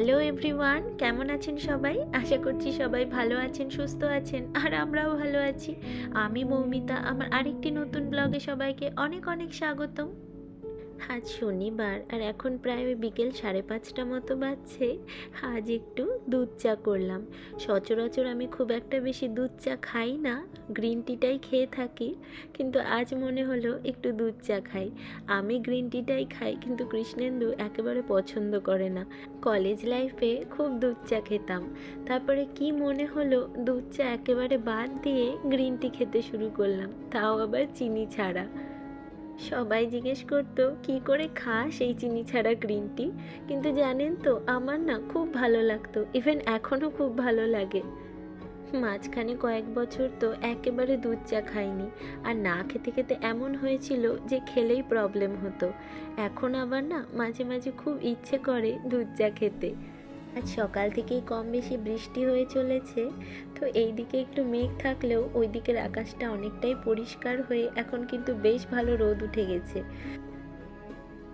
Hello everyone কেমন আছেন সবাই? আশা করছি সবাই ভালো আছেন, সুস্থ আছেন, আর আমরাও ভালো আছি। আমি মৌমিতা। আমার আরেকটি নতুন ব্লগে সবাইকে অনেক অনেক স্বাগতম। আজ শনিবার আর এখন প্রায় বিকেল সাড়ে পাঁচটা মতো বাজছে, আজ একটু দুধ চা করলাম। সচরাচর আমি খুব একটা বেশি দুধ চা খাই না, গ্রিন টিটাই খেয়ে থাকি, কিন্তু আজ মনে হলো একটু দুধ চা খাই। আমি গ্রিন টিটাই খাই, কিন্তু কৃষ্ণেন্দু একেবারে পছন্দ করে না। কলেজ লাইফে খুব দুধ চা খেতাম। তারপরে কি মনে হলো, দুধ চা একেবারে বাদ দিয়ে গ্রিন টি খেতে শুরু করলাম, তাও আবার চিনি ছাড়া। সবাই জিজ্ঞেস করতো, কি করে খাস এই চিনি ছাড়া গ্রিন টি কিন্তু জানেন তো, আমার না খুব ভালো লাগতো ইভেন এখনও খুব ভালো লাগে। মাঝখানে কয়েক বছর তো একেবারে দুধ চা খাইনি, আর না খেতে খেতে এমন হয়েছিল যে খেলেই প্রবলেম হতো। এখন আবার না মাঝে মাঝে খুব ইচ্ছে করে দুধ চা খেতে। আজ সকাল থেকেই কম বেশি বৃষ্টি হয়ে চলেছে। তো এই দিকে একটু মেঘ থাকলেও ওই দিকের আকাশটা অনেকটাই পরিষ্কার হয়ে এখন কিন্তু বেশ ভালো রোদ উঠে গেছে।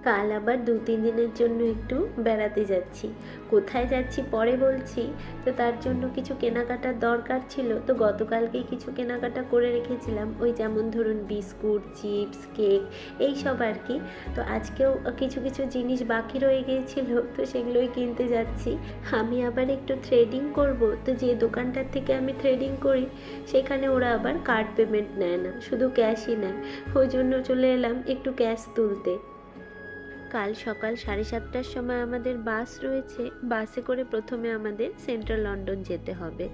কাল আবার দু তিন দিনের জন্য একটু বেড়াতে যাচ্ছি। কোথায় যাচ্ছি পরে বলছি। তো তার জন্য কিছু কেনাকাটার দরকার ছিল। তো গতকালকেই কিছু কেনাকাটা করে রেখেছিলাম। ওই যেমন ধরুন বিস্কুট, চিপস, কেক, এই সব আর কি। তো আজকেও কিছু কিছু জিনিস বাকি রয়ে গিয়েছিল। তো সেগুলোই কিনতে যাচ্ছি। আমি আবার একটু থ্রেডিং করব। তো যে দোকানটার থেকে আমি থ্রেডিং করি, সেখানে ওরা আবার কার্ড পেমেন্ট নেয় না। শুধু ক্যাশই নেয়। ওই জন্য চলে এলাম একটু ক্যাশ তুলতে। কাল সকাল সাড়ে সাতটার সময় আমাদের বাস রয়েছে। বাসে করে প্রথমে আমাদের সেন্ট্রাল লন্ডন যেতে হবে।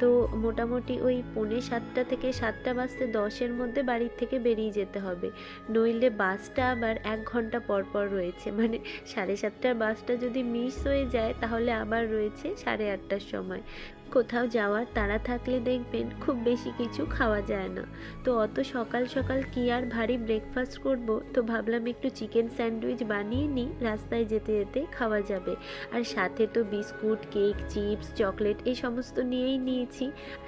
তো মোটামুটি ওই পৌনে সাতটা থেকে সাতটা বাজতে দশের মধ্যে বাড়ির থেকে বেরিয়ে যেতে হবে। নইলে বাসটা আবার এক ঘণ্টা পর পর রয়েছে। মানে সাড়ে সাতটার বাসটা যদি মিস হয়ে যায়, তাহলে আবার রয়েছে সাড়ে আটটার সময়। কোথাও যাওয়ার তাড়া থাকলে দেখবেন খুব বেশি কিছু খাওয়া যায় না। তো অত সকাল সকাল কি আর ভারী ব্রেকফাস্ট করব? তো ভাবলাম একটু চিকেন স্যান্ডউইচ বানিয়ে নিই, রাস্তায় যেতে যেতে খাওয়া যাবে। আর সাথে তো বিস্কুট কেক চিপস চকলেট এই সমস্ত নিয়েই নিয়েছি।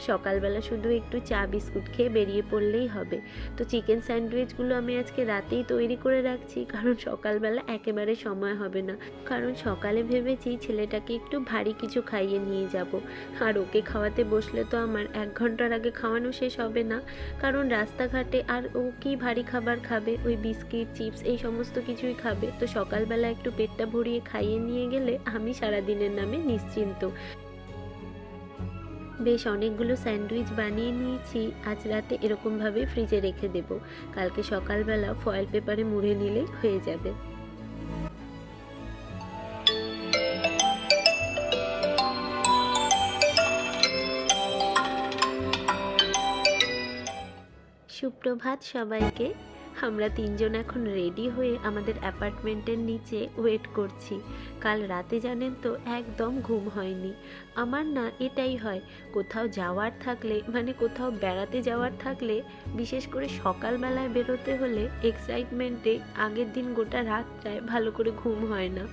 সকালবেলা শুধু একটু চা বিস্কুট খেয়ে বেরিয়ে পড়লেই হবে। তো চিকেন স্যান্ডউইচগুলো আমি আজকে রাতেই তৈরি করে রাখছি, কারণ সকালবেলা একেবারে সময় হবে না। কারণ সকালে ভেবেছি ছেলেটাকে একটু ভারী কিছু খাইয়ে নিয়ে যাব। আর ওকে খাওয়াতে বসলে তো আমার এক ঘণ্টার আগে খাওয়ানো শেষ হবে না। কারণ রাস্তাঘাটে আর ও কি ভারী খাবার খাবে? ওই বিস্কিট, চিপস, এই সমস্ত কিছুই খাবে। তো সকালবেলা একটু পেটটা ভরিয়ে খাইয়ে নিয়ে গেলে আমি সারাদিনের নামে নিশ্চিন্ত। বেশ, অনেকগুলো স্যান্ডউইচ বানিয়ে নিয়েছি। আজ রাতে এরকমভাবে ফ্রিজে রেখে দেব। কালকে সকালবেলা ফয়েল পেপারে মুড়ে নিলেই হয়ে যাবে। সুপ্রভাত সবাইকে। আমরা তিনজন এখন রেডি হয়ে আমাদের অ্যাপার্টমেন্টের নিচে ওয়েট করছি। কাল রাতে জানেন তো একদম ঘুম হয়নি। আমার না এটাই হয়, কোথাও যাওয়ার থাকলে মানে কোথাও বেড়াতে যাওয়ার থাকলে, বিশেষ করে সকালবেলায় বেরোতে হলে এক্সাইটমেন্টে আগের দিন গোটা রাতটায় ভালো করে ঘুম হয় না।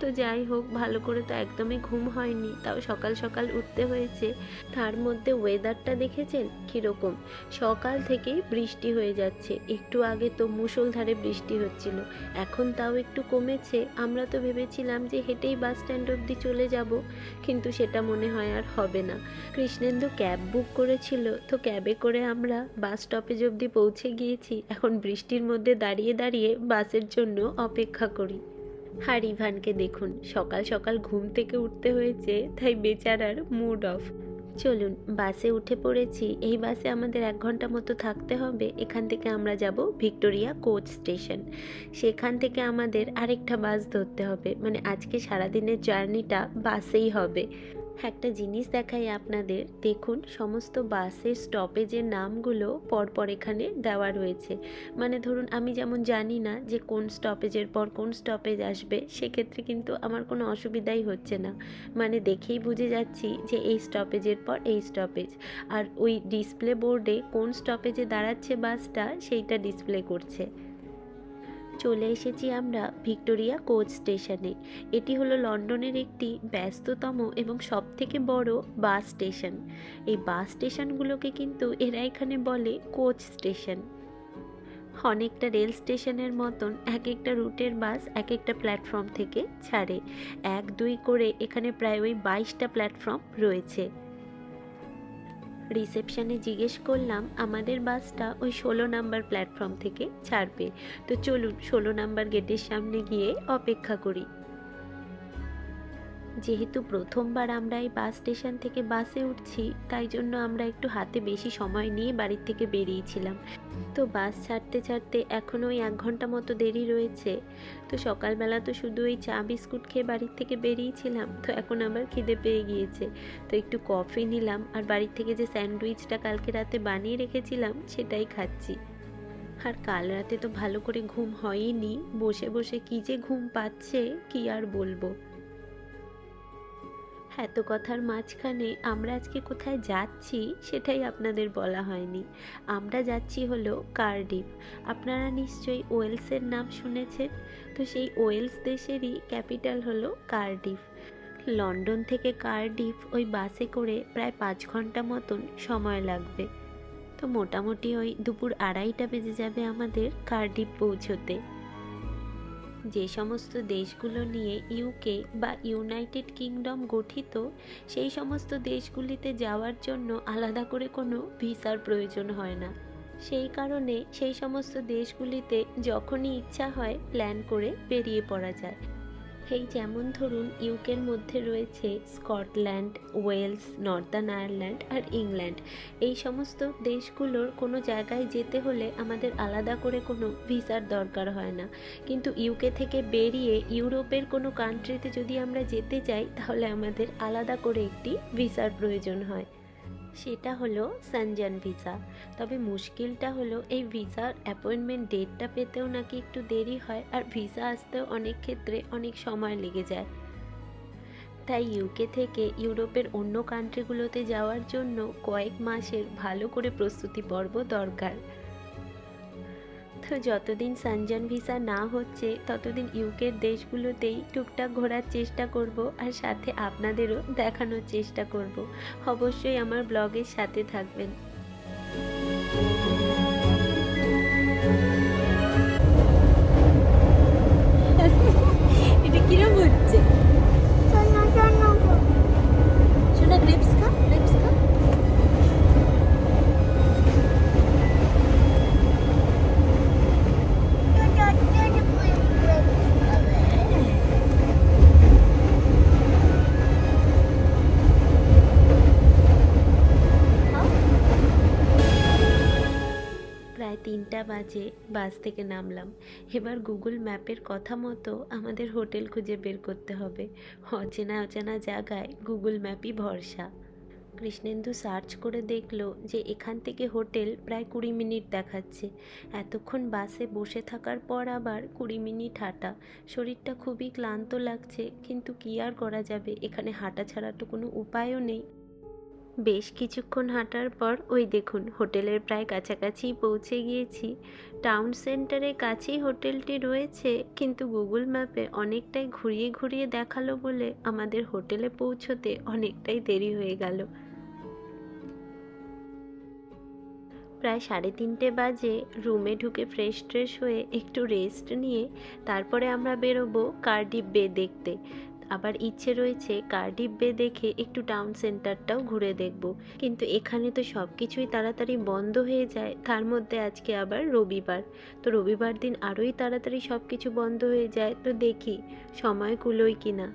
তো যাই হোক, ভালো করে তো একদমই ঘুম হয়নি, তাও সকাল সকাল উঠতে হয়েছে। তার মধ্যে ওয়েদারটা দেখেছেন? কীরকম? সকাল থেকেই বৃষ্টি হয়ে যাচ্ছে, একটু আগে তো মুষলধারে বৃষ্টি হচ্ছিল, এখন তাও একটু কমেছে, আমরা তো ভেবেছিলাম যে হেঁটেই বাস স্ট্যান্ড অবধি চলে যাব, কিন্তু সেটা মনে হয় আর হবে না। কৃষ্ণেন্দু ক্যাব বুক করেছিল, তো ক্যাবে করে আমরা বাস স্টপেজ অবধি পৌঁছে গিয়েছি। এখন বৃষ্টির মধ্যে দাঁড়িয়ে দাঁড়িয়ে বাসের জন্য অপেক্ষা করি। আর ইভানকে দেখুন, সকাল সকাল ঘুম থেকে উঠতে হয়েছে, তাই বেচারার মুড অফ চলুন, বাসে উঠে পড়েছি। এই বাসে আমাদের এক ঘণ্টা মতো থাকতে হবে। এখান থেকে আমরা যাব ভিক্টোরিয়া কোচ স্টেশন। সেখান থেকে আমাদের আরেকটা বাস ধরতে হবে। মানে আজকে সারাদিনের জার্নিটা বাসেই হবে। একটা জিনিস দেখাই আপনাদের। দেখুন, সমস্ত বাসের স্টপেজের নামগুলো পরপর এখানে দেওয়া রয়েছে। মানে ধরুন, আমি যেমন জানি না যে কোন স্টপেজের পর কোন স্টপেজ আসবে, সেক্ষেত্রে কিন্তু আমার কোনো অসুবিধাই হচ্ছে না। মানে দেখেই বুঝে যাচ্ছি যে এই স্টপেজের পর এই স্টপেজ আর ওই ডিসপ্লে বোর্ডে কোন স্টপেজে দাঁড়াচ্ছে বাসটা, সেইটা ডিসপ্লে করছে। চলে এসেছি আমরা ভিক্টোরিয়া কোচ স্টেশনে। এটি হলো লন্ডনের একটি ব্যস্ততম এবং সবথেকে বড় বাস স্টেশন। এই বাস স্টেশনগুলোকে কিন্তু এরা এখানে বলে কোচ স্টেশন। অনেকটা রেল স্টেশনের মতন এক একটা রুটের বাস এক একটা প্ল্যাটফর্ম থেকে ছাড়ে। এক দুই করে এখানে প্রায় ওই বাইশটা প্ল্যাটফর্ম রয়েছে। রিসেপশনে জিজ্ঞেস করলাম, আমাদের বাসটা ওই ষোলো নাম্বার প্ল্যাটফর্ম থেকে ছাড়বে। তো চলুন, ষোলো নাম্বার গেটের সামনে গিয়ে অপেক্ষা করি। যেহেতু প্রথমবার আমরা এই বাস স্টেশন থেকে বাসে উঠছি, তাই জন্য আমরা একটু হাতে বেশি সময় নিয়ে বাড়ির থেকে বেরিয়েছিলাম। তো বাস ছাড়তে ছাড়তে এখনও ওই এক ঘণ্টা মতো দেরি রয়েছে। তো সকালবেলা তো শুধু ওই চা বিস্কুট খেয়ে বাড়ির থেকে বেরিয়েছিলাম, তো এখন আবার খিদে পেয়ে গিয়েছে। তো একটু কফি নিলাম আর বাড়ির থেকে যে স্যান্ডউইচটা কালকে রাতে বানিয়ে রেখেছিলাম, সেটাই খাচ্ছি। আর কাল রাতে তো ভালো করে ঘুম হয়নি বসে বসে কি যে ঘুম পাচ্ছে, কি আর বলব। এত কথার মাঝখানে আমরা আজকে কোথায় যাচ্ছি সেটাই আপনাদের বলা হয়নি। আমরা যাচ্ছি হলো কার্ডিফ। আপনারা নিশ্চয়ই ওয়েলসের নাম শুনেছেন। তো সেই ওয়েলস দেশেরই ক্যাপিটাল হলো কার্ডিফ। লন্ডন থেকে কার্ডিফ ওই বাসে করে প্রায় পাঁচ ঘণ্টা মতন সময় লাগবে। তো মোটামুটি ওই দুপুর আড়াইটা বেজে যাবে আমাদের কার্ডিফ পৌঁছতে। যে সমস্ত দেশগুলো নিয়ে ইউকে বা ইউনাইটেড কিংডম গঠিত, সেই সমস্ত দেশগুলিতে যাওয়ার জন্য আলাদা করে কোনো ভিসার প্রয়োজন হয় না। সেই কারণে সেই সমস্ত দেশগুলিতে যখনই ইচ্ছা হয় প্ল্যান করে বেরিয়ে পড়া যায়। এই যেমন ধরুন ইউকের মধ্যে রয়েছে স্কটল্যান্ড, ওয়েলস, নর্দার্ন আয়ারল্যান্ড আর ইংল্যান্ড। এই সমস্ত দেশগুলোর কোনো জায়গায় যেতে হলে আমাদের আলাদা করে কোনো ভিসার দরকার হয় না। কিন্তু ইউকে থেকে বেরিয়ে ইউরোপের কোনো কান্ট্রিতে যদি আমরা যেতে চাই, তাহলে আমাদের আলাদা করে একটি ভিসার প্রয়োজন হয়। সেটা হলো সানজান ভিসা। তবে মুশকিলটা হলো এই ভিসার অ্যাপয়েন্টমেন্ট ডেটটা পেতেও নাকি একটু দেরি হয় আর ভিসা আসতেও অনেক ক্ষেত্রে অনেক সময় লেগে যায়। তাই ইউকে থেকে ইউরোপের অন্য কান্ট্রিগুলোতে যাওয়ার জন্য কয়েক মাসের ভালো করে প্রস্তুতি পর্ব দরকার। তো যতদিন সানজান ভিসা না হচ্ছে, ততদিন ইউকের দেশগুলোতেই টুকটাক ঘোরার চেষ্টা করব আর সাথে আপনাদেরও দেখানোর চেষ্টা করব। অবশ্যই আমার ব্লগের সাথে থাকবেন। এটা কিরম হচ্ছে? প্রায় তিনটা বাজে, বাস থেকে নামলাম। এবার গুগল ম্যাপের কথা মতো আমাদের হোটেল খুঁজে বের করতে হবে। অচেনা অচেনা জায়গায় গুগল ম্যাপই ভরসা। কৃষ্ণেন্দু সার্চ করে দেখল যে এখান থেকে হোটেল প্রায় কুড়ি মিনিট দেখাচ্ছে। এতক্ষণ বাসে বসে থাকার পর আবার কুড়ি মিনিট হাঁটা। শরীরটা খুবই ক্লান্ত লাগছে, কিন্তু কি আর করা যাবে? এখানে হাঁটা ছাড়া তো কোনো উপায়ও নেই। বেশ কিছুক্ষণ হাঁটার পর, ওই দেখুন, হোটেলের প্রায় কাছাকাছি পৌঁছে গিয়েছি। টাউন সেন্টারের কাছেই হোটেলটি রয়েছে, কিন্তু গুগল ম্যাপে অনেকটাই ঘুরিয়ে ঘুরিয়ে দেখাল বলে আমাদের হোটেলে পৌঁছতে অনেকটাই দেরি হয়ে গেল। প্রায় সাড়ে তিনটে বাজে, রুমে ঢুকে ফ্রেশ ট্রেশ হয়ে একটু রেস্ট নিয়ে তারপরে আমরা বেরোবো কার্ডিফ বে দেখতে। আবার ইচ্ছে রয়েছে কার্ডিফ বে দেখে একটু টাউন সেন্টারটাও ঘুরে দেখব। কিন্তু এখানে তো সব কিছুই তাড়াতাড়ি বন্ধ হয়ে যায়, তার মধ্যে আজকে আবার রবিবার। তো রবিবার দিন আরোই তাড়াতাড়ি সব কিছু বন্ধ হয়ে যায়, তো দেখি সময় কুলোই কিনা।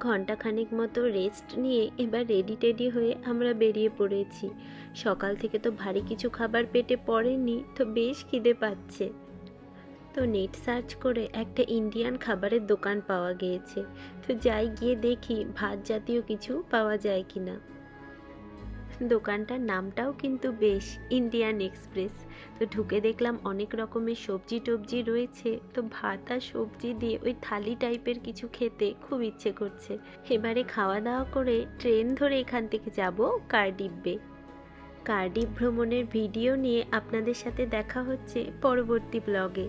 ঘন্টাখানেক মতো রেস্ট নিয়ে এবার রেডি টেডি হয়ে আমরা বেরিয়ে পড়েছি। সকাল থেকে তো ভারী কিছু খাবার পেটে পড়েনি, তো বেশ খিদে পাচ্ছে। তো নেট সার্চ করে একটা ইন্ডিয়ান খাবারের দোকান পাওয়া গিয়েছে। তো যাই গিয়ে দেখি ভাত জাতীয় কিছু পাওয়া যায় কি না দোকানটার নামটাও কিন্তু বেশ ইন্ডিয়ান এক্সপ্রেস। তো ঢুকে দেখলাম অনেক রকমের সবজি টবজি রয়েছে। তো ভাত আর সবজি দিয়ে ওই থালি টাইপের কিছু খেতে খুব ইচ্ছে করছে। এবারে খাওয়া দাওয়া করে ট্রেন ধরে এখান থেকে যাব কার্ডিফ বে কার্ডিফ ভ্রমণের ভিডিও নিয়ে আপনাদের সাথে দেখা হচ্ছে পরবর্তী ব্লগে।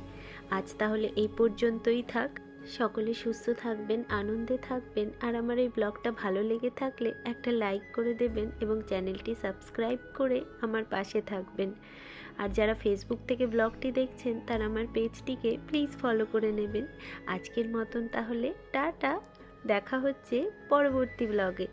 আজ তাহলে এই পর্যন্তই থাক। সকলে সুস্থ থাকবেন, আনন্দে থাকবেন, আর আমার এই ব্লগটা ভালো লেগে থাকলে একটা লাইক করে দেবেন এবং চ্যানেলটি সাবস্ক্রাইব করে আমার পাশে থাকবেন। আর যারা ফেসবুক থেকে ব্লগটি দেখছেন, তারা আমার পেজটিকে প্লিজ ফলো করে নেবেন। আজকের মতন তাহলে টাটা, দেখা হচ্ছে পরবর্তী ব্লগে।